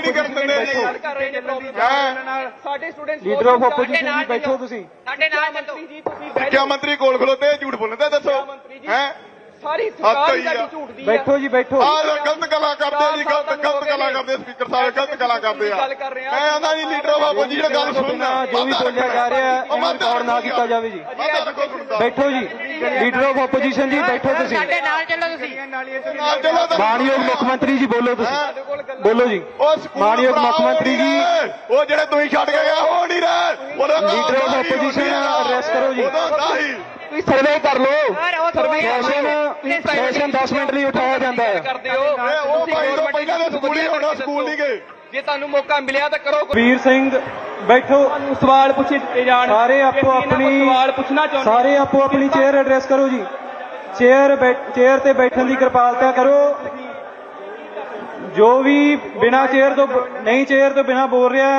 ਨਹੀਂ ਕਰਨ ਦਿੰਦੇ ਜੀ ਗੱਲ ਕਰ ਰਹੇ ਨੇ ਪ੍ਰੋਬਲਮ ਹੈਂ? ਸਾਡੇ ਸਟੂਡੈਂਟਸ ਲੀਡਰ ਆਫ ਆਪੋਜੀਸ਼ਨ ਜੀ ਬੈਠੋ ਤੁਸੀਂ। ਸਾਡੇ ਨਾਲ ਮੰਤਰੀ ਜੀ ਤੁਸੀਂ ਸਿੱਖਿਆ ਮੰਤਰੀ ਕੋਲ ਖਲੋਤੇ ਝੂਠ ਬੋਲਦੇ ਦੱਸੋ। ਹੈ? ਸਾਰੀ ਹੱਦ ਸਰਕਾਰ ਹੋਈ ਹੀ ਆ। ਸਾਡੀ ਝੂਠਦੀ ਆ। ਬੈਠੋ ਜੀ ਬੈਠੋ। ਆਹ ਗਲਤ ਗੱਲਾਂ ਕਰਦੇ ਆ ਜੀ ਗਲਤ ਗਲਤ ਗੱਲਾਂ ਕਰਦੇ ਸਪੀਕਰ ਸਾਹਿਬ ਗਲਤ ਗੱਲਾਂ ਕਰਦੇ ਆ। ਆ। ਮੈਂ ਆਂਦਾ ਜੀ ਲੀਡਰ ਆਫ ਆਪੋਜੀਸ਼ਨ ਗੱਲ ਸੁਣਨਾ। ਜੋ ਵੀ ਬੋਲਿਆ ਜਾ ਰਿਹਾ ਹੈ ਇਹਨੂੰ ਰਿਕਾਰਡ ਨਾ ਕੀਤਾ ਜਾਵੇ ਜੀ। ਬੈਠੋ ਜੀ। ਲੀਡਰ ਆਫ ਆਪੋਜੀਸ਼ਨ ਜੀ ਬੈਠੋ ਤੁਸੀਂ। ਸਾਡੇ ਨਾਲ ਚੱਲੋ ਤੁਸੀਂ। ਨਾਲ ਚਲੋ ਤਾਂ ਮਾਨਯੋਗ ਮੁੱਖ ਮੰਤਰੀ ਜੀ ਬੋਲੋ ਤੁਸੀਂ। ਬੋਲੋ ਜੀ। ਮਾਨਯੋਗ ਮੁੱਖ ਮੰਤਰੀ ਜੀ। ਉਹ ਜਿਹੜੇ ਤੁਸੀਂ ਛੱਡ ਕੇ ਗਏ ਹੋ ਨਹੀਂ ਰਹੇ। ਉਹਦਾ ਲੀਡਰ ਆਫ ਆਪੋਜੀਸ਼ਨ ਅਰੈਸਟ ਕਰੋ ਜੀ। ਨਹੀਂ ਸਰਵੇ ਕਰ ਲਓ। ਸਰਵੇ ਸੈਸ਼ਨ ਸੈਸ਼ਨ 10 ਮਿੰਟ ਲਈ ਉਠਾਇਆ ਜਾਂਦਾ ਹੈ। ਕਰਦੇ ਹੋ। ਇਹ ਉਹ ਭਾਈ ਤੋਂ ਪਹਿਲਾਂ ਦੇ ਸਕੂਲ ਹੀ ਹੋਣਾ ਸਕੂਲ ਨਹੀਂ ਗਏ। ਜੇ ਤੁਹਾਨੂੰ ਮੌਕਾ ਮਿਲਿਆ ਤਾਂ ਕਰੋ ਵੀਰ ਸਿੰਘ ਬੈਠੋ। ਸਵਾਲ ਪੁੱਛੇ ਜਾਣ। ਸਾਰੇ ਆਪੋ ਆਪਣੀ ਸਵਾਲ ਪੁੱਛਣਾ ਚਾਹੁੰਦੇ ਸਾਰੇ ਆਪੋ ਆਪਣੀ ਚੇਅਰ ਐਡਰੈਸ ਕਰੋ ਜੀ। ਚੇਅਰ ਚੇਅਰ ਤੇ ਬੈਠਣ ਦੀ ਕਿਰਪਾਲਤਾ ਕਰੋ। ਜੋ ਵੀ ਬਿਨਾ ਚੇਅਰ ਤੋਂ ਨਹੀਂ ਚੇਅਰ ਤੋਂ ਬਿਨਾ ਬੋਲ ਰਿਹਾ